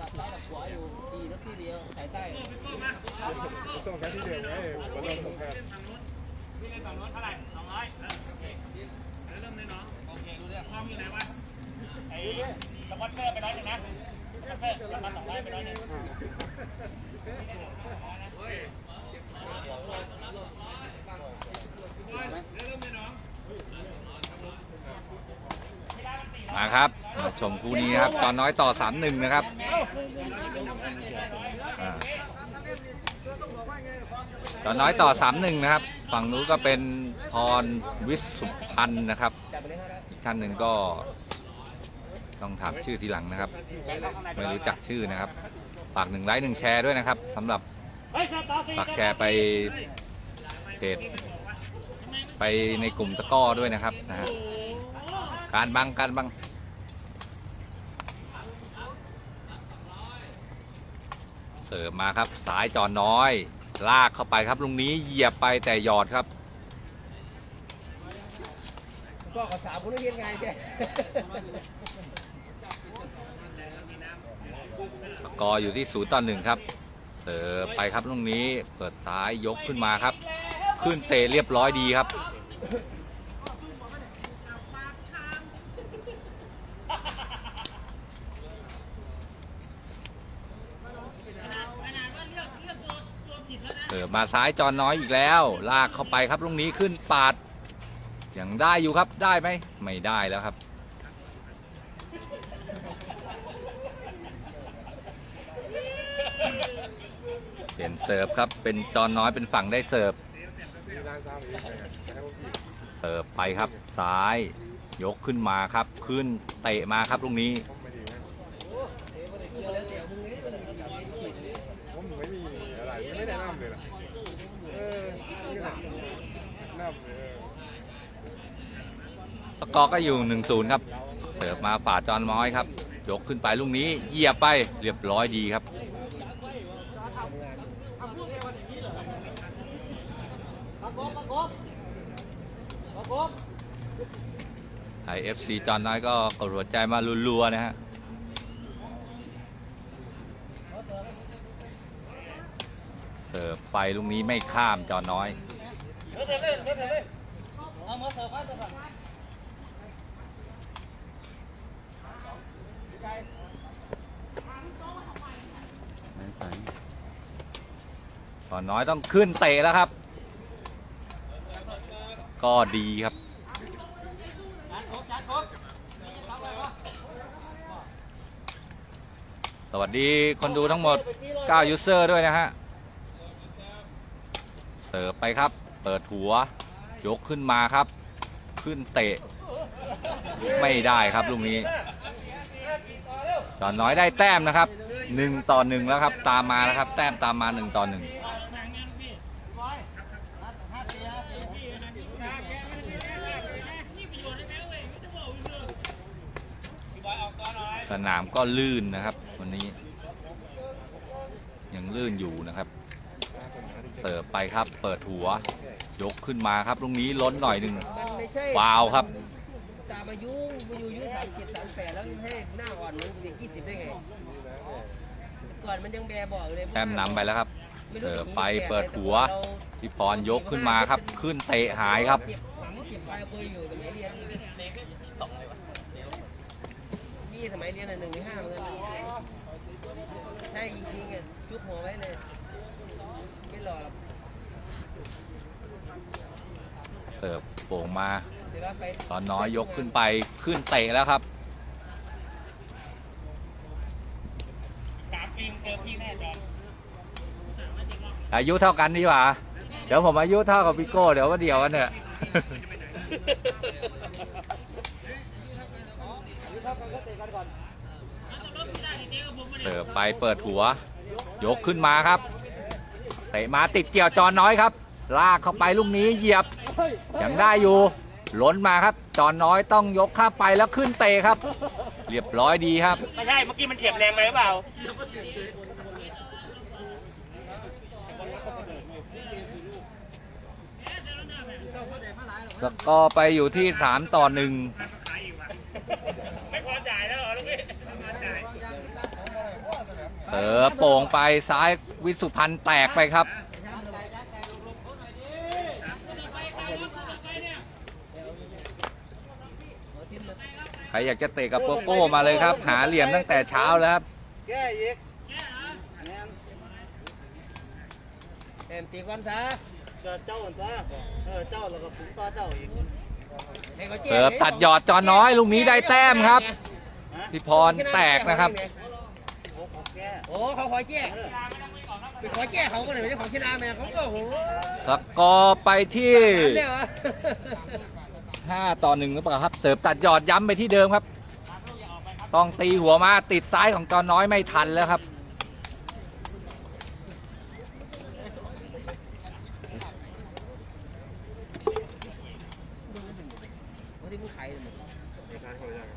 กับซ้ายกับขวาอยู่ดีนักที่เดียวสายใต้ต้องใช้ที่เดียวไงมันลงสองครามพี่เล่นฝั่งโน้นเท่าไหร่สองร้อยเริ่มเลยน้องโอเครู้เรื่องห้องอยู่ไหนวะไอ้สปอนเซอร์ไปร้อยหนึ่งนะสปอนเซอร์ราคาสองร้อยไปร้อยหนึ่งมาครับ มาชมคู่นี้ครับตอนน้อยต่อสามหนึ่งนะครับอ่าตอนน้อยต่อสามหนึ่งนะครับ ฝั่งนู้นก็เป็นพรวิสุพันธ์นะครับอีกท่านหนึ่งก็ต้องถามชื่อทีหลังนะครับ ไม่รู้จักชื่อนะครับฝากหนึ่งไลค์หนึ่งแชร์ด้วยนะครับสำหรับฝากแชร์ไปเพจไปในกลุ่มตะก้อด้วยนะครับนะฮะการบังการบัง เสิร์ฟมาครับสายจอน้อย ลากเข้าไปครับลุงนี้เหยียบไปแต่หยอดครับก็กับสามคนนี้ยังไงแกสกอร์อยู่ที่ศูนย์ต่อหนึ่งครับ เสิร์ฟไปครับลุงนี้เปิดซ้ายยกขึ้นมาครับ ขึ้นเตะเรียบร้อยดีครับ เสิร์ฟ มาซ้ายจอน้อยอีกแล้ว ลากเข้าไปครับลุงนี้ขึ้นปาดยังได้อยู่ครับได้ไหมไม่ได้แล้วครับ เปลี่ยนเสิร์ฟครับเป็นจอนน้อยเป็นฝั่งได้เสิร์ฟเสิร์ฟไปครับซ้ายยกขึ้นมาครับ ขึ้นเตะมาครับลูกนี้ ผมไม่ดีนะผมไม่มีอะไรไม่ได้น้ำ เลยล่ะเออนี่แหละน้ำเลยสกอร์ก็อยู่1นศูนย์ครับ เสิร์ฟมาฝ่าจอนน้อยครับ ยกขึ้นไปลูกนี้เหยียบไปเรียบร้อยดีครับ ไทย FC จอนน้อยก็กดหัวใจมารัวๆนะฮะ เสิร์ฟไปลูกนี้ไม่ข้ามจอน้อยจอนน้อยต้องขึ้นเตะแล้วครับ ก็ดีครับสวัสดีคนดูทั้งหมด 9 ยูเซอร์ด้วยนะฮะ เสิร์ฟไปครับ เปิดหัว ยกขึ้นมาครับ ขึ้นเตะ ไม่ได้ครับลูกนี้จอนน้อยได้แต้มนะครับ1ต่อ1แล้วครับ ตามมาแล้วครับ แต้มตามมา1ต่อ1สนามก็ลื่นนะครับ วันนี้ ยังลื่นอยู่นะครับ เสิร์ฟไปครับ เปิดหัว ยกขึ้นมาครับลูกนี้ล้นหน่อยหนึ่งมันไม่ใช่วาวครับ ตามอายุมาอยู่อายุสามเจ็ดสามแปดแล้วให้หน้าอ่อนเหมันเด็กยี่สิบได้ไงแต่ก่อนมันยังแบบอกเลยแต้มนำไปแล้วครับไม่เสิรู้ร์ฟจะไปแก่เปิดแต่หัวเราพี่ปอนยกขึ้นมาครับ ขึ้นเตะหายครับ เจ็บฝังเจ็บปลายเคยอยู่สมัยเรียนนี่สมัยเรียนอะหนึ่งในห้าเหมือนกันใช่จริงๆอะจุกหัวไว้เลย เสิร์ฟโป่งมาเดี๋ยวว่าไปตอนน้อยยกขึ้นไปขึ้นเตะแล้วครับสามปีเจอพี่แน่จอนอายุเท่ากันดีกว่า เดี๋ยวผมอายุเท่ากับพี่โก้ เดี๋ยวก็เดียวกันเถอะเสิร์ฟไปเปิดหัว ยกขึ้นมาครับ เตะมาติดเกี่ยวจอนน้อยครับ ลากเข้าไปลูกนี้เหยียบยังได้อยู่ล้นมาครับ จอนน้อยต้องยกข้ามไปแล้วขึ้นเตะครับ เรียบร้อยดีครับ ไม่ใช่ เมื่อกี้มันเถียบแรงไปหรือเปล่า สกอร์ไปอยู่ที่ 3 ต่อ 1 ไม่พอจ่ายแล้วเหรอลูกพี่ไม่พอจ่าย เสือโป่งไปซ้ายวิสุพันธ์แตกไปครับ ใครอยากจะเตะกับโกโก้มาเลยครับ หาเหลี่ยมตั้งแต่เช้าแล้วครับแก้อีกแอมตีก่อนซะเจ้าเจ้าซะเออเจ้าแล้วก็ผมต่อเจ้าอีกให้ขาแจ้งเสิร์ฟตัดหยอดจอน้อยลูกนี้ได้แต้มครับพี่พรแตกนะครับ โอ้เขาขอแก้ไปขอแก้เขาก็เลยไม่ใช่ของชนะแม่เขาก็โหสกอร์ไปที่ เนี่ยวะ5 ต่อ1หรือเปล่าครับ เสิร์ฟตัดหยอดย้ำไปที่เดิมครับ ต้องตีหัวมาติดซ้ายของจอน้อยไม่ทันแล้วครับ วันที่มึงขายเลยมั้ง ไม่ใช่คนละอย่าง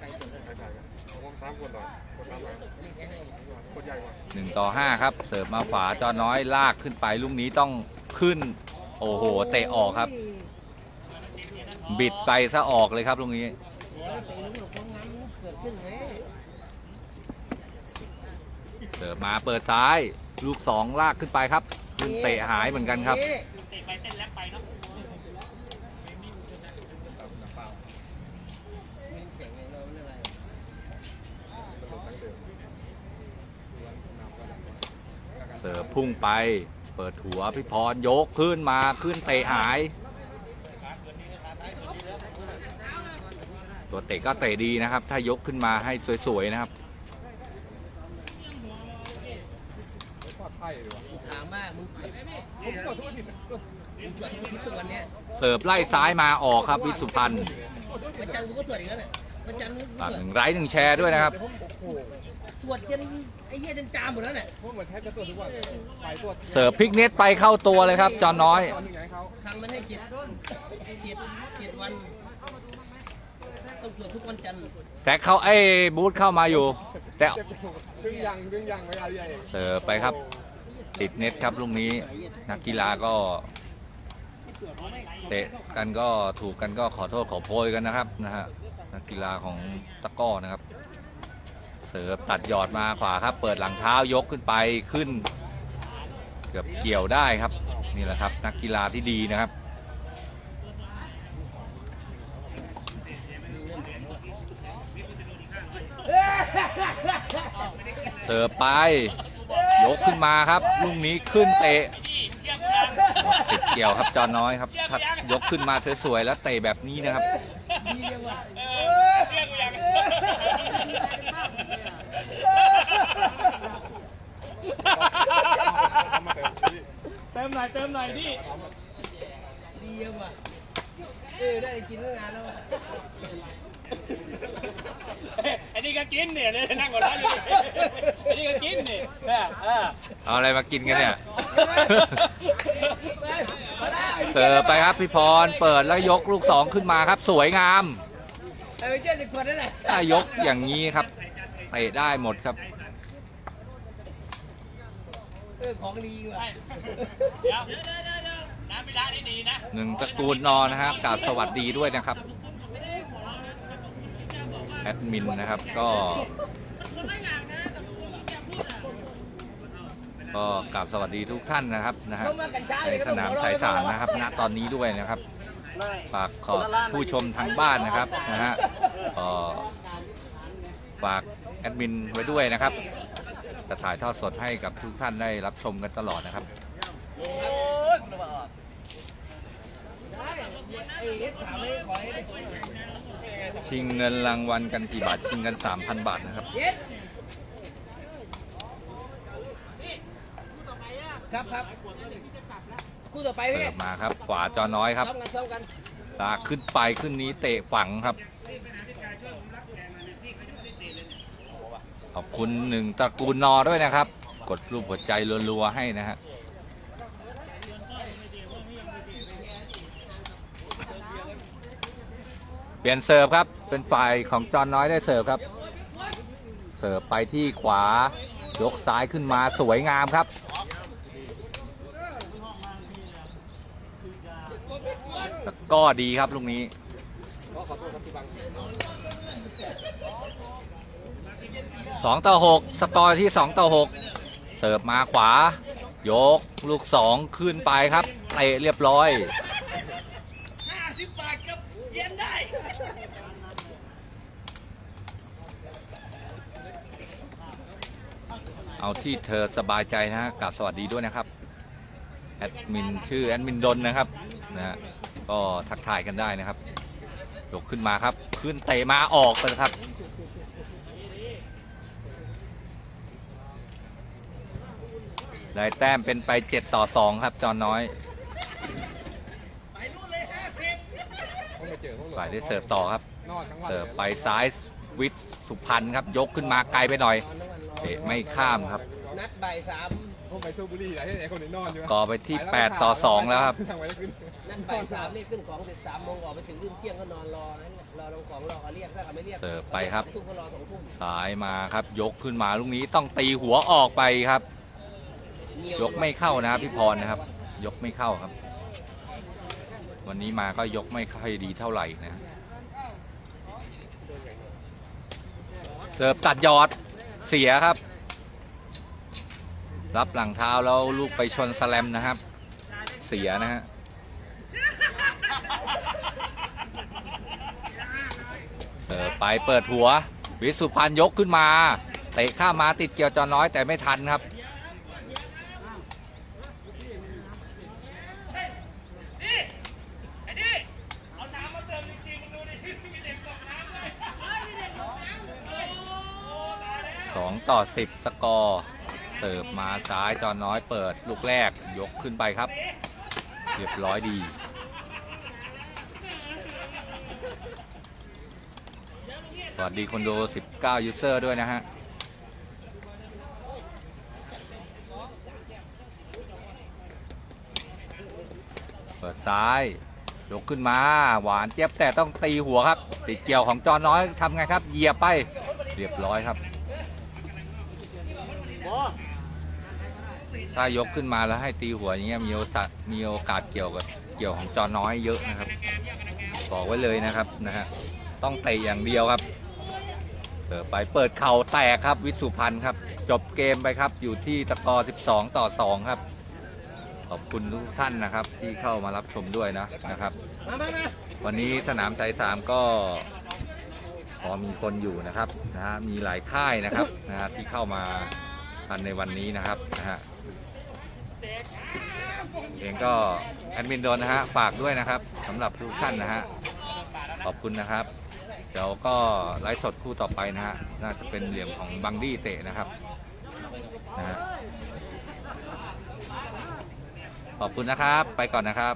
ขายตัวเลย ใช่ใช่กันผมสามคนต่อคนสามคนคนใหญ่กว่า 1 ต่อ 5 ครับ เสิร์ฟมาขวาจอน้อยลากขึ้นไปลูกนี้ต้องขึ้น โอ้โห เตะออกครับ บิดไปซะออกเลยครับลูกนี้ตีลูกหลงนี้เสิร์ฟมาเปิดซ้าย ลูก2ลากขึ้นไปครับขึ้นเตะหายเหมือนกันครับ เตะไปเต้นแลบไปเนาะ มันเสียงไงเราเรื่องอะไร เสิร์ฟพุ่งไป เปิดหัวพี่พรยกขึ้นมาขึ้นเตะหาย ตัวเตะก็เตะดีนะครับ ถ้ายกขึ้นมาให้สวยๆนะครับทอดไข่ดีกว่าถามว่ามึงผมกดทุกอาทิตย์มึงตรวจทุกอาทิตย์ทุกวันเนี้ยเสิร์ฟไล่ซ้ายมาออกครับวิสุพันธ์วันจันทร์กูก็ตรวจอีกแล้วเนี่ยวันจันทร์กูก็ฝากตรวจหนึ่งไร้หนึ่งแชร์ด้วยนะครับผมโอ้โห ตรวจจนไอ้เหี้ยจนจามหมดแล้วเนี่ยผมเหมือนแทบจะตรวจทุกวันไปตรวจเสิร์ฟพลิกเน็ตไปเข้าตัวเลยครับ จอน้อย ตอนนี้ไงเขาทางมันให้เจ็ดเจ็ดเจ็ดวันต้องตรวจทุกวันจันทร์แต่เขาไอ้บูธเข้ามาอยู่ แต่เจ็บครึ่งยังครึ่งยังไม่อะไรใหญ่เสิร์ฟไปครับ ติดเน็ตครับลูกนี้นักกีฬาก็ เตะกันก็ถูกกันก็ขอโทษขอโพยกันนะครับนะฮะนักกีฬาของตะกร้อนะครับ เสิร์ฟตัดหยอดมาขวาครับ เปิดหลังเท้ายกขึ้นไปขึ้น เกือบเกี่ยวได้ครับ นี่แหละครับ นักกีฬาที่ดีนะครับเสิร์ฟไป ยกขึ้นมาครับลูกนี้ขึ้นเตะสิบเกี่ยวครับจอน้อยครับถ้ายกขึ้นมาสวยๆแล้วเตะแบบนี้นะครับ ดียังวะ เรียกกูยัง เอามาเติมที่ เติมหน่อยเติมหน่อยดิดียังวะเออได้กินตั้งนานแล้ววะไอ้นี่ก็กินเนี่ยเนี่ยนั่งก่อนนะอยู่ดิไอ้นี่ก็กินนี่เออเออเอาอะไรมากินกันเนี่ย ไปมาแล้วเสิร์ฟไปครับพี่พร เปิดแล้วยกลูกสองขึ้นมาครับ สวยงาม ไอ้เจ้าจะขวดนั่นแหละ ถ้ายกอย่างนี้ครับเตะได้หมดครับ เออของดีว่ะเดี๋ยวเดี๋ยวเดี๋ยวเดี๋ยวน้ำพิระนี่ดีนะหนึ่งตระกูลนอนนะครับกราบสวัสดีด้วยนะครับ แอดมินนะครับก็ก็กราบสวัสดีทุกท่านนะครับนะฮะเข้ามากันช้าในสนามสายสารนะครับณตอนนี้ด้วยนะครับฝากขอบผู้ชมทางบ้านนะครับนะฮะก็ฝากแอดมินไว้ด้วยนะครับ จะถ่ายทอดสดให้กับทุกท่านได้รับชมกันตลอดนะครับโอ้ยคุณมาออกได้ไอ้เอ็ดถามเลยขอให้ชิงเงินรางวัลกันกี่บาท ชิงกัน 3,000 บาทนะครับเอ็ดครับครับคู่ต่อไปพี่เสิร์ฟมาครับ ขวาจอน้อยครับ ซ้อมกันซ้อมกันลากขึ้นไปขึ้นนี้เตะฝังครับ อบคุณหนึ่งตระกูลนอด้วยนะครับ กดรูปหัวใจรัวๆให้นะฮะเปลี่ยนเสิร์ฟครับ เป็นฝ่ายของจอนน้อยได้เสิร์ฟครับ เสิร์ฟไปที่ขวายกซ้ายขึ้นมาสวยงามครับ ก็ดีครับลูกนี้ สองต่อหกสกอร์ที่สองต่อหกเสิร์ฟมาขวา ยกลูกสองขึ้นไปครับเตะเรียบร้อยห้าสิบบาทกับเย็นได้เอาที่เธอสบายใจนะฮะกับสวัสดีด้วยนะครับ แอดมินชื่อแอดมินดนนะครับนะฮะก็ทักทายกันได้นะครับ ยกขึ้นมาครับ ขึ้นเตะมาออกไปนะครับ ได้แต้มเป็นไป 7 ต่อ 2 ครับ จอนน้อย ไปนู่นเลยห้าสิบต้องไปเจอพวกฝ่ายได้เสิร์ฟต่อครับนอนทั้งวันเสิร์ฟไปซ้ายวิทย์สุพรรณครับ ยกขึ้นมาไกลไปหน่อยนอนทั้งวันรอเตะไม่ข้ามครับ นัดบ่ายสามต้องไปสูบบุหรี่ไอ้ไอ้คนนี้นอนอยู่ก่อไปที่ 8 ต่อ 2 แล้วครับทางไว้ขึ้นนัดบ่ายสามนี่ขึ้นของเสร็จสามโมงออกไปถึงรุ่นเที่ยงก็นอนรอนั้นน่ะรอลงของรอเขาเรียกถ้าเขาไม่เรียกเสิร์ฟไปครับสองทุ่มก็รอสองทุ่มสายมาครับยกขึ้นมาลูกนี้ต้องตีหัวออกไปครับเหนีว ยกไม่เข้านะครับพี่พรนะครับ ยกไม่เข้าครับ วันนี้มาก็ยกไม่ค่อยดีเท่าไหร่นะเสิร์ฟตัดยอดเสียครับ รับหลังเท้าแล้วลูกไปชนสแลมนะครับ เสียนะฮะเสิร์ฟไปเปิดหัว วิสุพันธ์ยกขึ้นมา เตะข้ามาติดเกี่ยวจอน้อยแต่ไม่ทันครับ 2 ต่อ 10 สกอร์ เสิร์ฟมาซ้ายจอน้อยเปิดลูกแรกยกขึ้นไปครับ เรียบร้อยดี สวัสดีคนดู 19 ยูเซอร์ด้วยนะฮะเปิดซ้าย ยกขึ้นมา หวานเจี๊ยบแต่ต้องตีหัวครับ ติดเกี่ยวของจอน้อยทำไงครับ เหยียบไป เรียบร้อยครับ ถ้ายกขึ้นมาแล้วให้ตีหัวอย่างเงี้ยมีโอกาสมีโอกาสเกี่ยวกับเกี่ยวของจอน้อยเยอะนะครับบอกไว้เลยนะครับนะฮะต้องเตะอย่างเดียวครับเปิดไปเปิดเข่าแตกครับ วิสุพรรณครับ จบเกมไปครับอยู่ที่ตะกอ12 ต่อ 2 ครับ ขอบคุณทุกท่านนะครับ ที่เข้ามารับชมด้วยนะนะครับ วันนี้สนามชัยสามก็พอมีคนอยู่นะครับนะฮะมีหลายค่ายนะครับนะฮะที่เข้ามาทันในวันนี้นะครับนะฮะ เองก็แอดมินโดนนะฮะฝากด้วยนะครับสำหรับทุกท่านนะฮะขอบคุณนะครับ เดี๋ยวก็ไลฟ์สดคู่ต่อไปนะฮะน่าจะเป็นเหลี่ยมของบังดี้เตะนะครับนะฮะขอบคุณนะครับ ไปก่อนนะครับ